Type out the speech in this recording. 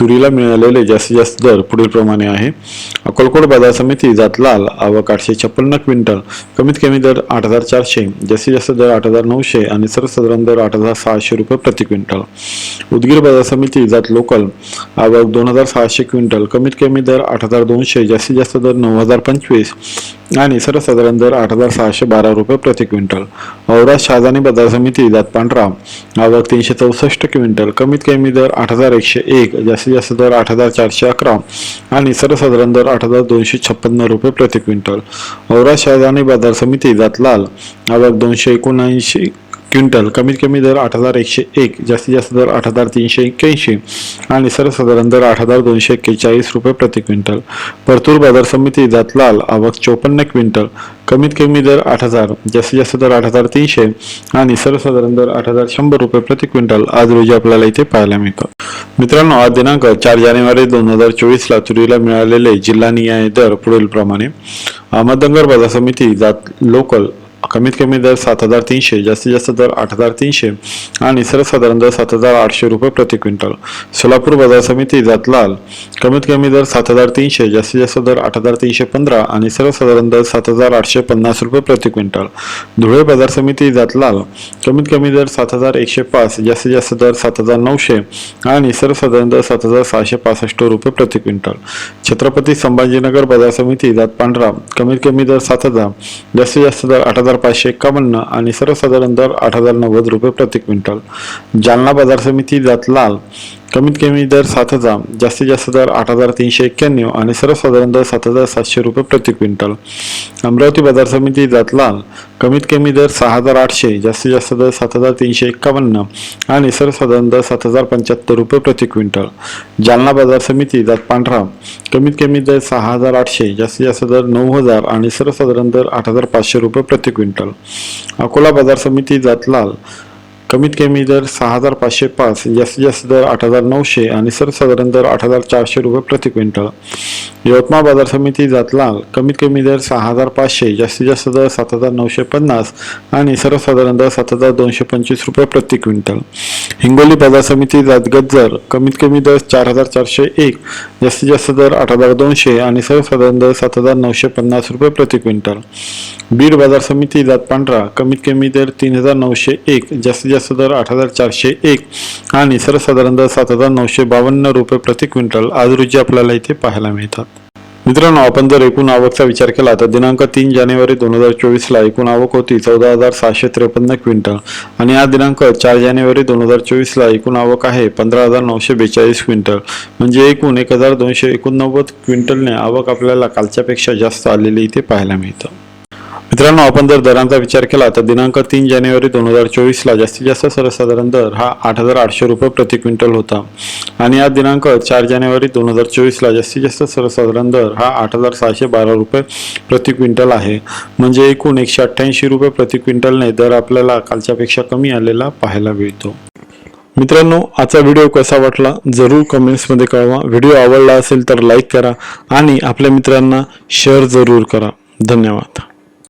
तुरीला मिळालेले जास्तीत जास्त दर पुढील प्रमाणे आहे. अकोलकोट बाजार समिती जातलाल आवक आठशे छप्पन्न क्विंटल कमीत कमी दर आठ हजार चारशे जास्तीत जास्त दर आठ हजार नऊशे आणि सर्वसाधारण दर आठ हजार सहाशे रुपये प्रति क्विंटल. उदगीर बाजार समिती जात लोकल आवक दोन हजार सहाशे क्विंटल कमीत कमी दर आठ हजार दोनशे जास्तीत जास्त दर नऊ हजार पंचवीस आणि सर्वसाधारण दर आठ हजार सहाशे बारा रुपये प्रति क्विंटल. औरा शहाजानी बाजार समिती जात पांढरा आवक तीनशे चौसष्ट क्विंटल कमीत कमी दर आठ हजार एकशे एक जास्तीत जास्त दर आठ हजार चारशे अकरा आणि सर्वसाधारण दर आठ हजार दोनशे छप्पन्न रुपये प्रति क्विंटल. औरा शहाजानी बाजार समिती जात लाल. आवक दोनशे एकोणऐंशी क्विंटल. कमीत कमी दर आठ हजार एकशे एक जास्तीत जास्त दर आठ हजार तीनशे एक्क्याऐंशी आणि सर्वसाधारण दर आठ हजार दोनशे एक्केचाळीस रुपये प्रति क्विंटल. परतूर बाजार समिती जात लाल. आवक चोपन्न क्विंटल. कमीत कमी दर आठ हजार जास्तीत जास्त दर आठ हजार तीनशे आणि सर्वसाधारण दर आठ हजार शंभर रुपये प्रति क्विंटल. आज रोजी आपल्याला इथे पाहायला मिळतं. मित्रांनो आज दिनांक चार जानेवारी दोन हजार चोवीसला तुरीला मिळालेले जिल्हानिहाय दर पुढील प्रमाणे अहमदनगर बाजार समिती जात लोकल कमीत कमी दर सात हजार तीनशे जास्तीत जास्त दर आठ हजार तीनशे आणि सर्वसाधारण दर सात हजार आठशे रुपये प्रति क्विंटल. सोलापूर बाजार समिती जात लाल कमीत कमी दर सात हजार तीनशे जास्तीत जास्त दर आठ हजार तीनशे पंधरा आणि सर्वसाधारण दर सात हजार आठशे पन्नास रुपये प्रति क्विंटल. धुळे बाजार समिती जातलाल कमीत कमी दर सात हजार एकशे पाच जास्तीत जास्त दर सात हजार नऊशे आणि सर्वसाधारण दर सात हजार सहाशे पासष्ट रुपये प्रति क्विंटल. छत्रपती संभाजीनगर बाजार समिती जात पांढरा कमीत कमी दर सात हजार जास्तीत जास्त दर आठ हजार पाचशे एकावन्न आणि सर्वसाधारण दर आठ हजार नव्वद रुपये प्रति क्विंटल. जालना बाजार समिती जात लाल कमीत कमी दर सात हजार जास्तीत जास्त दर आठ हजार तीनशे एक्क्याण्णव आणि सर्वसाधारण दर सात हजार सातशे रुपये प्रति क्विंटल. अमरावती बाजार समिती जातलाल कमीत कमी दर सहा हजार आठशे जास्तीत जास्त दर सात हजार तीनशे एक्कावन्न आणि सर्वसाधारण दर सात हजार पंच्याहत्तर रुपये प्रति क्विंटल. जालना बाजार समिती जात पांढरा कमीत कमी दर सहा हजार आठशे जास्तीत जास्त दर नऊ हजार आणि सर्वसाधारण दर आठ हजार पाचशे रुपये प्रति क्विंटल. अकोला बाजार समिती जात लाल कमीत कमी दर सहा हजार पाचशे पाच जास्तीत जास्त दर आठ हजार नऊशे आणि सर्वसाधारण दर आठ हजार चारशे रुपये प्रति क्विंटल. यवतमाळ बाजार समिती जातलाल कमीत कमी दर सहा हजार पाचशे जास्तीत जास्त दर सात हजार नऊशे पन्नास आणि सर्वसाधारण दर सात हजार दोनशे पंचवीस रुपये प्रति क्विंटल. हिंगोली बाजार समिती जात गज्जर कमीत कमी दर चार हजार चारशे एक जास्तीत जास्त दर आठ हजार दोनशे आणि सर्वसाधारण दर सात हजार नऊशे पन्नास रुपये प्रति क्विंटल. बीड बाजार समिती जात पांढरा कमीत कमी दर तीन हजार नऊशे एक जास्तीत जास्त दर आठ हजार चारशे एक आणि सर्वसाधारण दर सात हजार नऊशे बावन्न रुपये प्रति क्विंटल. आज रोजी आपल्याला इथे पाहायला मिळतात. मित्रांनो आपण जर एकूण आवकचा विचार केला तर दिनांक तीन जानेवारी दोन हजार चोवीसला एकूण आवक होती चौदा हजार सहाशे त्रेपन्न क्विंटल आणि आज दिनांक चार जानेवारी दोन हजार चोवीसला एकूण आवक आहे पंधरा हजार नऊशे बेचाळीस क्विंटल. म्हणजे एकूण एक हजार दोनशे एकोणनव्वद क्विंटलने आवक आपल्याला कालच्यापेक्षा जास्त आलेली इथे पाहायला मिळतं. मित्रांनो आपण जर दरांचा विचार केला तर दिनांक तीन जानेवारी दोन हजार चोवीसला जास्तीत जास्त सर्वसाधारण दर हा आठ हजार आठशे रुपये प्रति क्विंटल होता. आणि आज दिनांक चार जानेवारी दोन हजार चोवीसला जास्तीत जास्त सर्वसाधारण दर हा आठ हजार सहाशे बारा रुपये प्रति क्विंटल आहे. म्हणजे एकूण एकशे अठ्ठ्याऐंशी रुपये प्रति क्विंटलने दर आपल्याला कालच्यापेक्षा कमी आलेला पाहायला मिळतो. मित्रांनो आजचा व्हिडिओ कसा वाटला जरूर कमेंट्समध्ये कळवा. व्हिडिओ आवडला असेल तर लाईक करा आणि आपल्या मित्रांना शेअर जरूर करा. धन्यवाद.